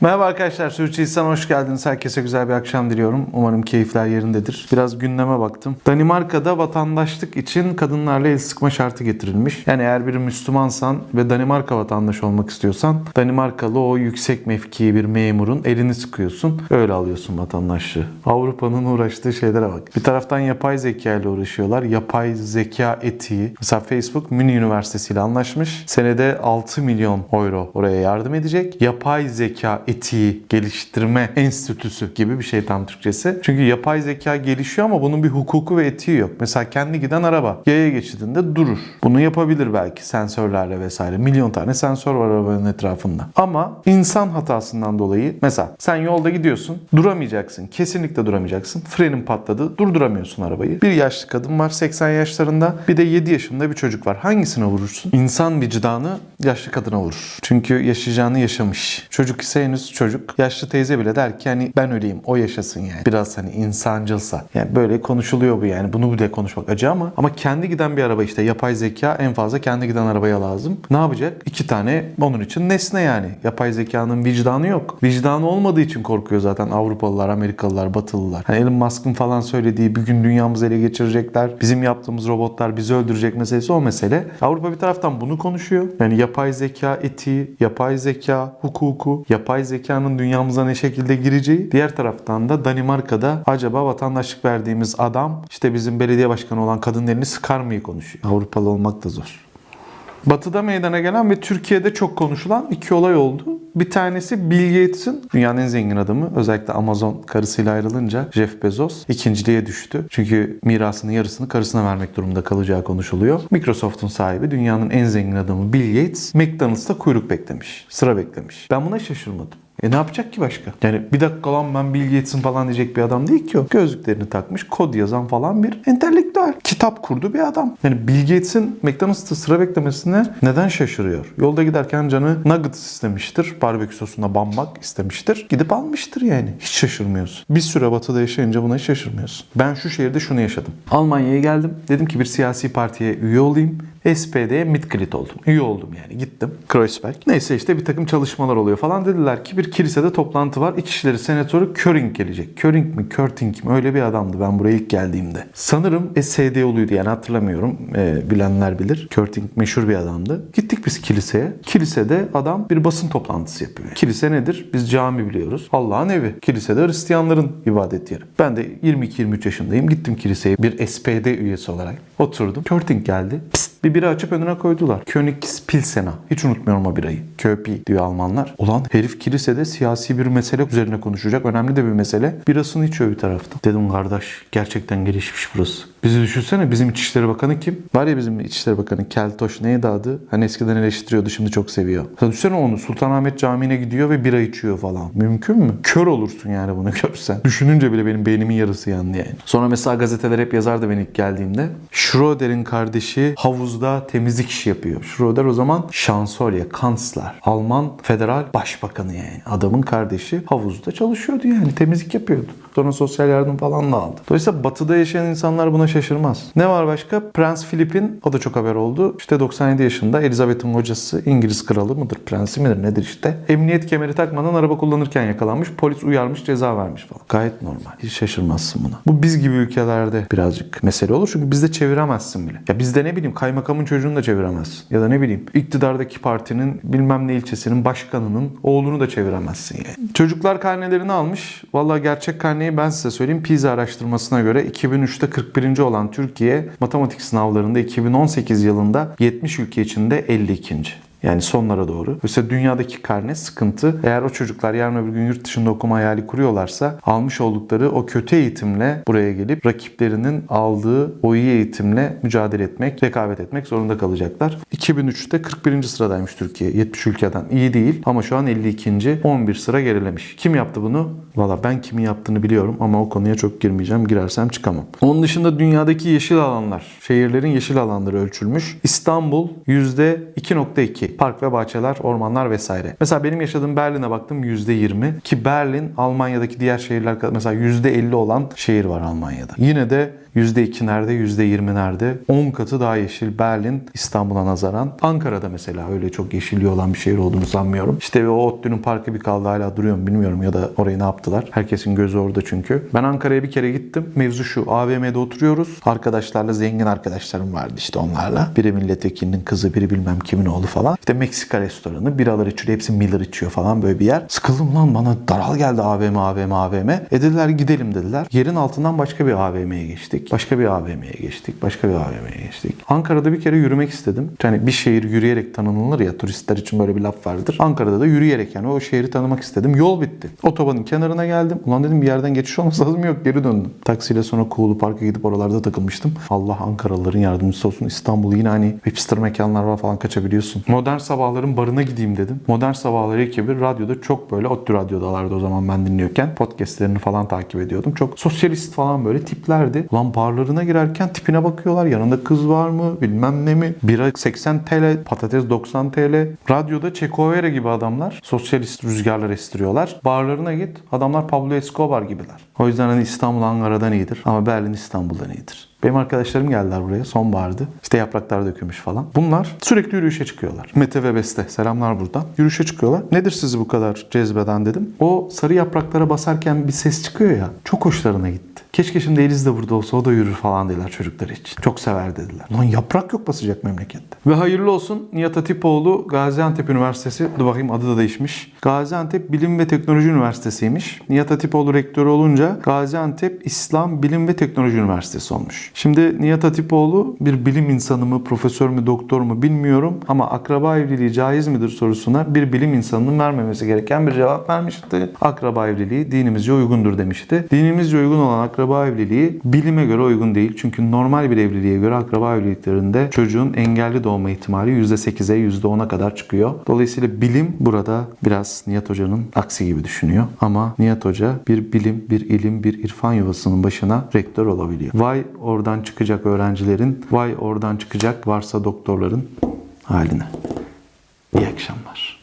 Merhaba arkadaşlar, Sürçülisan hoş geldiniz. Herkese güzel bir akşam diliyorum. Umarım keyifler yerindedir. Biraz gündeme baktım. Danimarka'da vatandaşlık için kadınlarla el sıkma şartı getirilmiş. Yani eğer bir Müslümansan ve Danimarka vatandaşı olmak istiyorsan Danimarkalı o yüksek mevkii bir memurun elini sıkıyorsun. Öyle alıyorsun vatandaşlığı. Avrupa'nın uğraştığı şeylere bak. Bir taraftan yapay zeka ile uğraşıyorlar. Yapay zeka etiği. Mesela Facebook Münih Üniversitesi ile anlaşmış. Senede 6 milyon euro oraya yardım edecek. Yapay zeka etiği geliştirme enstitüsü gibi bir şey tam Türkçesi. Çünkü yapay zeka gelişiyor ama bunun bir hukuku ve etiği yok. Mesela kendi giden araba yaya geçidinde durur. Bunu yapabilir belki sensörlerle vesaire. Milyon tane sensör var arabanın etrafında. Ama insan hatasından dolayı mesela sen yolda gidiyorsun duramayacaksın. Kesinlikle duramayacaksın. Frenin patladı. Durduramıyorsun arabayı. Bir yaşlı kadın var 80 yaşlarında. Bir de 7 yaşında bir çocuk var. Hangisine vurursun? İnsan vicdanı yaşlı kadına vurur. Çünkü yaşayacağını yaşamış. Çocuk ise henüz çocuk. Yaşlı teyze bile der ki hani ben öleyim o yaşasın yani. Biraz hani insancılsa. Yani böyle konuşuluyor bu yani. Bunu bile konuşmak acı ama ama kendi giden bir araba işte yapay zeka en fazla kendi giden arabaya lazım. Ne yapacak? İki tane onun için nesne yani. Yapay zekanın vicdanı yok. Vicdanı olmadığı için korkuyor zaten Avrupalılar, Amerikalılar, Batılılar. Hani Elon Musk'ın falan söylediği bir gün dünyamızı ele geçirecekler. Bizim yaptığımız robotlar bizi öldürecek meselesi o mesele. Avrupa bir taraftan bunu konuşuyor. Yani yapay zeka etiği, yapay zeka hukuku, yapay zekanın dünyamıza ne şekilde gireceği. Diğer taraftan da Danimarka'da acaba vatandaşlık verdiğimiz adam işte bizim belediye başkanı olan kadının elini sıkar mıyı konuşuyor. Avrupalı olmak da zor. Batı'da meydana gelen ve Türkiye'de çok konuşulan iki olay oldu. Bir tanesi Bill Gates'in dünyanın en zengin adamı özellikle Amazon karısıyla ayrılınca Jeff Bezos ikinciliğe düştü. Çünkü mirasının yarısını karısına vermek durumunda kalacağı konuşuluyor. Microsoft'un sahibi dünyanın en zengin adamı Bill Gates McDonald's'ta kuyruk beklemiş. Sıra beklemiş. Ben buna şaşırmadım. E ne yapacak ki başka? Yani bir dakika lan ben Bill Gates'in falan diyecek bir adam değil ki o. Gözlüklerini takmış, kod yazan falan bir entelektüel. Kitap kurdu bir adam. Yani Bill Gates'in McDonald's'ta sıra beklemesine neden şaşırıyor? Yolda giderken canı nuggets istemiştir. Barbekü sosuna bammak istemiştir. Gidip almıştır yani. Hiç şaşırmıyorsun. Bir süre batıda yaşayınca buna hiç şaşırmıyorsun. Ben şu şehirde şunu yaşadım. Almanya'ya geldim. Dedim ki bir siyasi partiye üye olayım. SPD'ye Mitglied oldum. Üye oldum yani gittim. Kreuzberg. Neyse işte bir takım çalışmalar oluyor falan. Dediler ki bir kilisede toplantı var. İçişleri Senatörü Köring gelecek. Köring mi Körting mi öyle bir adamdı ben buraya ilk geldiğimde. Sanırım SD oluyordu yani hatırlamıyorum. Ee, bilenler bilir. Körting meşhur bir adamdı. Gittik biz kiliseye. Kilisede adam bir basın toplantısı yapıyor. Kilise nedir? Biz cami biliyoruz. Allah'ın evi. Kilisede Hristiyanların ibadet yeri. Ben de 22-23 yaşındayım. Gittim kiliseye bir SPD üyesi olarak. Oturdum. Körting geldi. Pist, bir bira açıp önüne koydular. Königs Pilsen'a. Hiç unutmuyorum o birayı. Köpi diyor Almanlar. Ulan herif kilisede siyasi bir mesele üzerine konuşacak. Önemli de bir mesele. Birasını içiyor bir taraftan. Dedim kardeş gerçekten gelişmiş burası. Bizi düşünsene bizim İçişleri Bakanı kim? Var ya bizim İçişleri Bakanı Keltoş neydi adı? Hani eskiden eleştiriyordu şimdi çok seviyor. Sen düşünsene onu Sultanahmet Camii'ne gidiyor ve bira içiyor falan. Mümkün mü? Kör olursun yani bunu görsen. Düşününce bile benim beynimin yarısı yandı yani. Sonra mesela gazeteler hep yazardı ben ilk geldiğimde. Schröder'in kardeşi havuzda temizlik işi yapıyor. Schröder o zaman şansölye, kansler. Alman federal başbakanı yani. Adamın kardeşi havuzda çalışıyordu yani. Temizlik yapıyordu. Sonra sosyal yardım falan da aldı. Dolayısıyla batıda yaşayan insanlar buna şaşırmaz. Ne var başka? Prens Philip'in o da çok haber oldu. İşte 97 yaşında Elizabeth'in hocası İngiliz kralı mıdır? Prensi midir? Nedir işte? Emniyet kemeri takmadan araba kullanırken yakalanmış. Polis uyarmış ceza vermiş falan. Gayet normal. Hiç şaşırmazsın buna. Bu biz gibi ülkelerde birazcık mesele olur. Çünkü bizde çeviremezsin bile. Ya bizde ne bileyim kaymakamın çocuğunu da çeviremezsin. Ya da ne bileyim iktidardaki partinin bilmem ne ilçesinin başkanının oğlunu da çeviremezsin yani. Çocuklar karnelerini almış. Vallahi gerçek karneyi ben size söyleyeyim. PISA araştırmasına göre 2003'te 41. olan Türkiye matematik sınavlarında 2018 yılında 70 ülke içinde 52. Yani sonlara doğru. Mesela dünyadaki karne sıkıntı. Eğer o çocuklar yarın öbür gün yurt dışında okuma hayali kuruyorlarsa almış oldukları o kötü eğitimle buraya gelip rakiplerinin aldığı o iyi eğitimle mücadele etmek, rekabet etmek zorunda kalacaklar. 2003'te 41. sıradaymış Türkiye 70 ülkeden. İyi değil ama şu an 52. 11 sıra gerilemiş. Kim yaptı bunu? Valla ben kimin yaptığını biliyorum ama o konuya çok girmeyeceğim. Girersem çıkamam. Onun dışında dünyadaki yeşil alanlar, şehirlerin yeşil alanları ölçülmüş. İstanbul %2.2. Park ve bahçeler, ormanlar vesaire. Mesela benim yaşadığım Berlin'e baktım %20 ki Berlin Almanya'daki diğer şehirler kadar mesela %50 olan şehir var Almanya'da. Yine de %2 nerede, %20 nerede? 10 katı daha yeşil. Berlin İstanbul'a nazaran. Ankara'da mesela öyle çok yeşilliği olan bir şehir olduğunu sanmıyorum. İşte o ODTÜ'nün parkı bir kaldı hala duruyor mu bilmiyorum ya da orayı ne yaptılar. Herkesin gözü orada çünkü. Ben Ankara'ya bir kere gittim. Mevzu şu AVM'de oturuyoruz. Arkadaşlarla zengin arkadaşlarım vardı işte onlarla. Biri milletvekilinin kızı, biri bilmem kimin oğlu falan. İşte Meksika restoranı, biralar içiyor, hepsi Miller içiyor falan böyle bir yer. Sıkıldım lan bana daral geldi AVM, AVM, AVM. E dediler gidelim dediler. Yerin altından başka bir AVM'ye geçtik. Başka bir AVM'ye geçtik. Başka bir AVM'ye geçtik. Ankara'da bir kere yürümek istedim. Yani bir şehir yürüyerek tanınılır ya turistler için böyle bir laf vardır. Ankara'da da yürüyerek yani o şehri tanımak istedim. Yol bitti. Otobanın kenarına geldim. Ulan dedim bir yerden geçiş olması lazım yok geri döndüm. Taksiyle sonra Kuğulu Park'a gidip oralarda takılmıştım. Allah Ankaralıların yardımcısı olsun. İstanbul yine hani hipster mekanlar var falan kaçabiliyorsun. Modern Sabahların barına gideyim dedim. Modern Sabahları ekibi radyoda çok böyle ODTÜ radyodalardı o zaman ben dinliyorken. Podcastlerini falan takip ediyordum. Çok sosyalist falan böyle tiplerdi. Ulan barlarına girerken tipine bakıyorlar. Yanında kız var mı? Bilmem ne mi? Bira 80 TL, patates 90 TL. Radyoda Çekovera gibi adamlar sosyalist rüzgarlar estiriyorlar. Barlarına git. Adamlar Pablo Escobar gibiler. O yüzden hani İstanbul Ankara'dan iyidir ama Berlin İstanbul'dan iyidir. Benim arkadaşlarım geldiler buraya sonbahardı. İşte yapraklar dökülmüş falan. Bunlar sürekli yürüyüşe çıkıyorlar. Mete ve Beste selamlar buradan. Yürüyüşe çıkıyorlar. Nedir sizi bu kadar cezbeden dedim. O sarı yapraklara basarken bir ses çıkıyor ya. Çok hoşlarına gitti. Keşke şimdi Eliz de burada olsa o da yürür falan dediler çocuklar için. Çok sever dediler. Lan yaprak yok basacak memlekette. Ve hayırlı olsun Nihat Hatipoğlu Gaziantep Üniversitesi. Dur bakayım adı da değişmiş. Gaziantep Bilim ve Teknoloji Üniversitesi'ymiş. Nihat Hatipoğlu rektörü olunca Gaziantep İslam Bilim ve Teknoloji Üniversitesi olmuş. Şimdi Nihat Hatipoğlu bir bilim insanı mı, profesör mü, doktor mu bilmiyorum ama akraba evliliği caiz midir sorusuna bir bilim insanının vermemesi gereken bir cevap vermişti. Akraba evliliği dinimizce uygundur demişti. Dinimizce uygun olan akraba evliliği bilime göre uygun değil. Çünkü normal bir evliliğe göre akraba evliliklerinde çocuğun engelli doğma ihtimali %8'e %10'a kadar çıkıyor. Dolayısıyla bilim burada biraz Nihat Hoca'nın aksi gibi düşünüyor. Ama Nihat Hoca bir bilim, bir ilim, bir irfan yuvasının başına rektör olabiliyor. Vay oradan çıkacak öğrencilerin, vay oradan çıkacak varsa doktorların haline. İyi akşamlar.